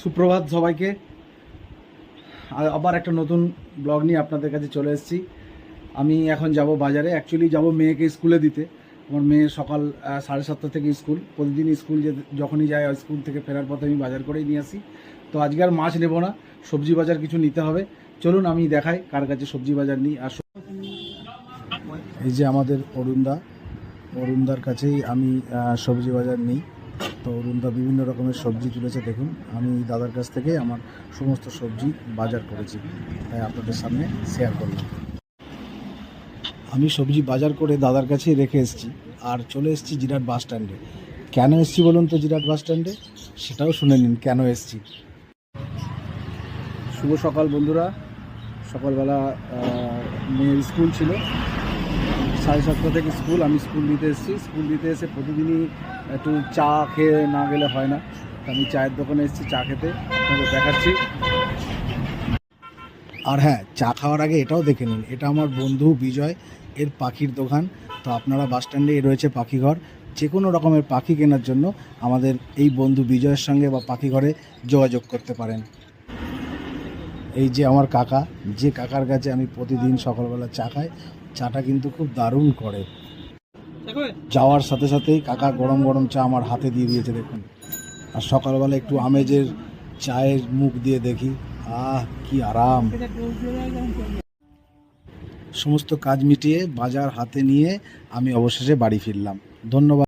সুপ্রভাত সবাইকে। আবার একটা নতুন ব্লগ নিয়ে আপনাদের কাছে চলে এসেছি। আমি এখন যাব বাজারে। অ্যাকচুয়ালি যাব মেয়েকে স্কুলে দিতে। আমার মেয়ে সকাল সাড়ে সাতটা থেকে স্কুল। প্রতিদিন স্কুল যে, যখনই যায় স্কুল থেকে ফেরার পথে আমি বাজার করেই নিয়ে আসি। তো আজকে আর মাছ নেব না। সবজি বাজার কিছু নিতে হবে। চলুন আমি দেখাই কার কাছে সবজি বাজার নিই। আর এই যে আমাদের অরুণদা। অরুণদার কাছেই আমি সবজি বাজার নিই। তো অরুণদা বিভিন্ন রকমের সবজি তুলেছে, দেখুন। আমি দাদার কাছ থেকে আমার সমস্ত সবজি বাজার করেছি, তাই আপনাদের সামনে শেয়ার করলাম। আমি সবজি বাজার করে দাদার কাছেই রেখে এসেছি, আর চলে এসেছি জিরাট বাস স্ট্যান্ডে কেন এসেছি বলুন তো জিরাট বাস স্ট্যান্ডে সেটাও শুনে নিন, কেন এসেছি। শুভ সকাল বন্ধুরা। সকালবেলা মেয়ের স্কুল ছিল। সাড়ে সাতটা থেকে স্কুল, আমি স্কুল দিতে এসেছি। স্কুল দিতে এসে প্রতিদিনই একটু চা খেয়ে না গেলে হয় না। আমি চায়ের দোকানে এসেছি, চা খেতে। আপনাদের দেখাচ্ছি। আর হ্যাঁ চা খাওয়ার আগে এটাও দেখে নিন। এটা আমার বন্ধু বিজয়, এর পাখির দোকান। তো আপনারা বাস স্ট্যান্ডে রয়েছে পাখিঘর। যে কোনো রকমের পাখি কেনার জন্য আমাদের এই বন্ধু বিজয়ের সঙ্গে বা পাখিঘরে যোগাযোগ করতে পারেন। এই যে আমার কাকা, যে কাকার কাছে আমি প্রতিদিন সকালবেলা চা খাই, চাটা কিন্তু খুব দারুণ করে। যাওয়ার সাথে সাথেই কাকা গরম গরম চা আমার হাতে দিয়ে দিয়েছে, দেখুন। আর সকালবেলা একটু আমেজের চায়ের মুখ দিয়ে দেখি, আহ, কি আরাম। সমস্ত কাজ মিটিয়ে বাজার হাতে নিয়ে আমি অবশেষে বাড়ি ফিরলাম। ধন্যবাদ।